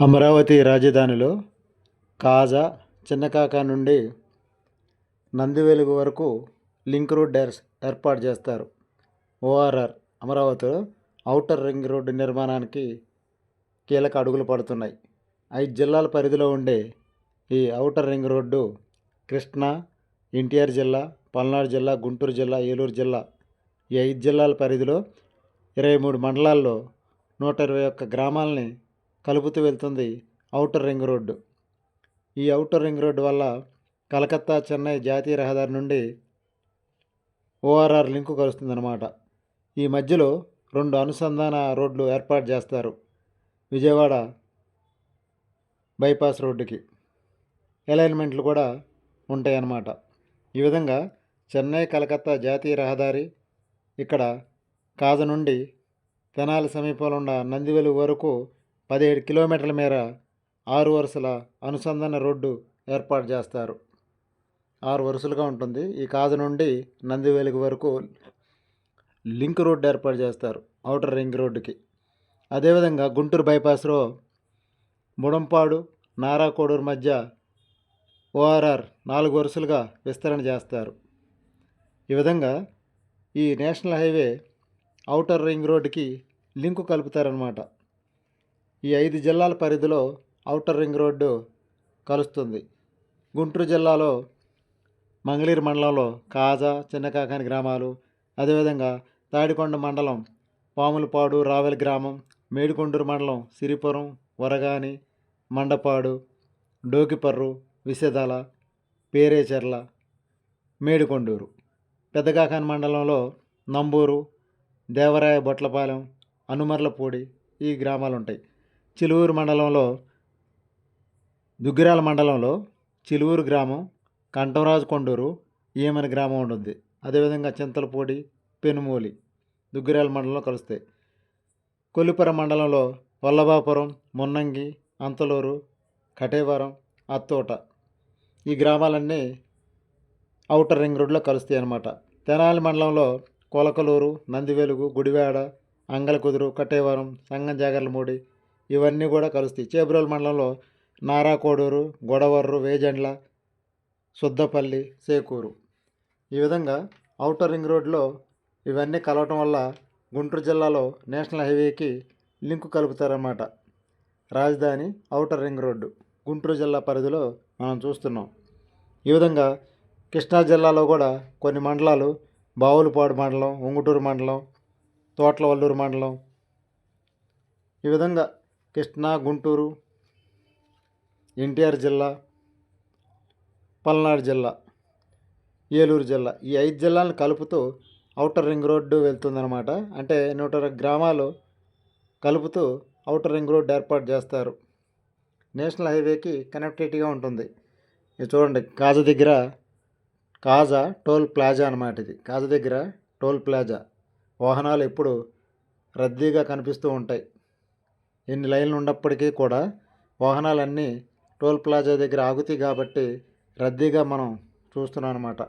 అమరావతి రాజధానిలో కాజా చిన్నకాకా నుండి నందివెలుగు వరకు లింక్ రోడ్ ఏర్స్ ఏర్పాటు చేస్తారు. ఓఆర్ఆర్ అమరావతిలో ఔటర్ రింగ్ రోడ్డు నిర్మాణానికి కీలక అడుగులు పడుతున్నాయి. ఐదు జిల్లాల పరిధిలో ఉండే ఈ outer ring road Krishna NTR జిల్లా పల్నాడు జిల్లా గుంటూరు జిల్లా ఏలూరు జిల్లా ఈ ఐదు జిల్లాల పరిధిలో ఇరవై మూడు మండలాల్లో నూట ఇరవై ఒక్క గ్రామాలని కలుపుతూ వెళ్తుంది ఔటర్ రింగ్ రోడ్డు. ఈ ఔటర్ రింగ్ రోడ్డు వల్ల కలకత్తా చెన్నై జాతీయ రహదారి నుండి ఓఆర్ఆర్ లింకు కలుస్తుందన్నమాట. ఈ మధ్యలో రెండు అనుసంధాన రోడ్లు ఏర్పాటు చేస్తారు విజయవాడ బైపాస్ రోడ్డుకి. అలైన్మెంట్లు కూడా ఉంటాయి అన్నమాట ఈ విధంగా చెన్నై కలకత్తా జాతీయ రహదారి ఇక్కడ కాజ నుండి తెనాలి సమీపంలో ఉన్న నందివెలు వరకు పదిహేడు కిలోమీటర్ల మేర ఆరు వరుసల అనుసంధాన రోడ్డు ఏర్పాటు చేస్తారు. ఆరు వరుసలుగా ఉంటుంది. ఈ కాజ నుండి నందివెలుగు వరకు లింక్ రోడ్డు ఏర్పాటు చేస్తారు ఔటర్ రింగ్ రోడ్డుకి. అదేవిధంగా గుంటూరు బైపాస్లో ముడంపాడు నారాకోడూరు మధ్య ఓఆర్ఆర్ నాలుగు వరుసలుగా విస్తరణ చేస్తారు. ఈ విధంగా ఈ నేషనల్ హైవే ఔటర్ రింగ్ రోడ్డుకి లింకు కలుపుతారనమాట ఈ ఐదు జిల్లాల పరిధిలో ఔటర్ రింగ్ రోడ్డు కలుస్తుంది. గుంటూరు జిల్లాలో మంగళీరు మండలంలో కాజా చిన్నకాకాని గ్రామాలు అదేవిధంగా తాడికొండ మండలం పాములపాడు రావెల గ్రామం మేడికొండూరు మండలం సిరిపురం వరగాని మండపాడు డోకిపర్రు విసెదల పేరేచెర్ల మేడికొండూరు. పెద్దకాకాని మండలంలో నంబూరు దేవరాయ బొట్లపాలెం అనుమర్లపూడి ఈ గ్రామాలు ఉంటాయి చిలువూరు మండలంలో దుగ్గిరాల మండలంలో చిలువూరు గ్రామం కంఠంరాజు కొండూరు ఈమెన గ్రామం ఉంటుంది అదేవిధంగా చింతలపూడి పెనుమూలి దుగ్గిరాల మండలంలో కలుస్తాయి. కొల్లిపురం మండలంలో వల్లభాపురం మున్నంగి అంతలూరు కటేవరం అత్తోట ఈ గ్రామాలన్నీ ఔటర్ రింగ్ రోడ్లో కలుస్తాయి అన్నమాట. తెనాలి మండలంలో కొలకలూరు నందివెలుగు గుడివాడ అంగలకుదురు కట్టేవరం సంగం జాగర్లమూడి ఇవన్నీ కూడా కలుస్తాయి. చేబ్రోలు మండలంలో నారాకోడూరు గొడవర్రు వేజెండ్ల సుద్దపల్లి సేకూరు. ఈ విధంగా ఔటర్ రింగ్ రోడ్లో ఇవన్నీ కలవటం వల్ల గుంటూరు జిల్లాలో నేషనల్ హైవేకి లింకు కలుపుతారన్నమాట. రాజధాని ఔటర్ రింగ్ రోడ్డు గుంటూరు జిల్లా పరిధిలో మనం చూస్తున్నాం. ఈ విధంగా కృష్ణా జిల్లాలో కూడా కొన్ని మండలాలు బావులపాడు మండలం ఉంగుటూరు మండలం తోట్లవల్లూరు మండలం. ఈ విధంగా కృష్ణా గుంటూరు ఎన్టీఆర్ జిల్లా పల్నాడు జిల్లా ఏలూరు జిల్లా. ఈ ఐదు జిల్లాలను కలుపుతూ ఔటర్ రింగ్ రోడ్డు వెళ్తుందన్నమాట. అంటే నూట గ్రామాలు కలుపుతూ అవుటర్ రింగ్ రోడ్డు ఏర్పాటు చేస్తారు. నేషనల్ హైవేకి కనెక్టివిటీగా ఉంటుంది. ఇది చూడండి కాజా దగ్గర కాజా టోల్ ప్లాజా అన్నమాట ఇది. కాజా దగ్గర టోల్ ప్లాజా. వాహనాలు ఎప్పుడు రద్దీగా కనిపిస్తూ ఉంటాయి. ఎన్ని లైన్లు ఉన్నప్పటికీ కూడా వాహనాలన్నీ టోల్ ప్లాజా దగ్గర ఆగుతాయి కాబట్టి రద్దీగా మనం చూస్తున్నాం అనమాట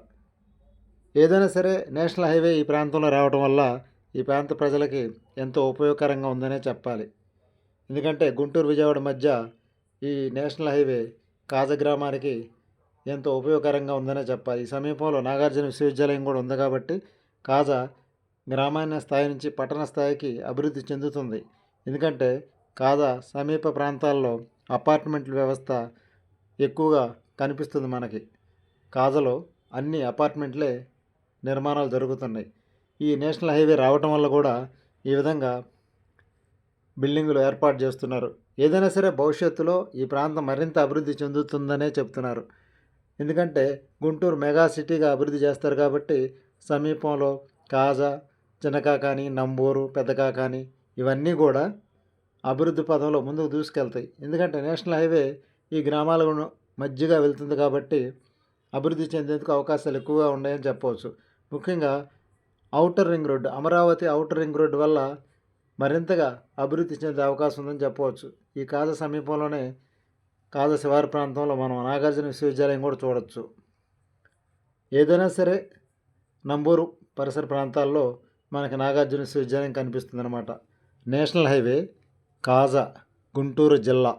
ఏదైనా సరే నేషనల్ హైవే ఈ ప్రాంతంలో రావడం వల్ల ఈ ప్రాంత ప్రజలకి ఎంతో ఉపయోగకరంగా ఉందనే చెప్పాలి. ఎందుకంటే గుంటూరు విజయవాడ మధ్య ఈ నేషనల్ హైవే కాజ గ్రామానికి ఎంతో ఉపయోగకరంగా ఉందనే చెప్పాలి. ఈ సమీపంలో నాగార్జున విశ్వవిద్యాలయం కూడా ఉంది కాబట్టి కాజా గ్రామాన్య స్థాయి నుంచి పట్టణ స్థాయికి అభివృద్ధి చెందుతుంది. ఎందుకంటే కాజా సమీప ప్రాంతాల్లో అపార్ట్మెంట్ వ్యవస్థ ఎక్కువగా కనిపిస్తుంది మనకి. కాజలో అన్ని అపార్ట్మెంట్లే నిర్మాణాలు జరుగుతున్నాయి. ఈ నేషనల్ హైవే రావటం వల్ల కూడా ఈ విధంగా బిల్డింగులు ఏర్పాటు చేస్తున్నారు. ఏదైనా సరే భవిష్యత్తులో ఈ ప్రాంతం మరింత అభివృద్ధి చెందుతుందనే చెప్తున్నారు. ఎందుకంటే గుంటూరు మెగా సిటీగా అభివృద్ధి చేస్తారు కాబట్టి సమీపంలో కాజా చిన్నకాకాని నంబూరు పెద్దకాకాని ఇవన్నీ కూడా అభివృద్ధి పదంలో ముందుకు దూసుకెళ్తాయి. ఎందుకంటే నేషనల్ హైవే ఈ గ్రామాల మధ్యగా వెళ్తుంది కాబట్టి అభివృద్ధి చెందేందుకు అవకాశాలు ఎక్కువగా ఉన్నాయని చెప్పవచ్చు. ముఖ్యంగా outer ring road Amaravati outer ring road వల్ల మరింతగా అభివృద్ధి చెందే అవకాశం ఉందని చెప్పవచ్చు. ఈ కాజ సమీపంలోనే కాజ శివారు ప్రాంతంలో మనం నాగార్జున విశ్వవిద్యాలయం కూడా చూడవచ్చు ఏదైనా సరే నంబూరు పరిసర ప్రాంతాల్లో మనకి నాగార్జున విశ్వవిద్యాలయం కనిపిస్తుంది అనమాట నేషనల్ హైవే కాజా గుంటూరు జిల్లా.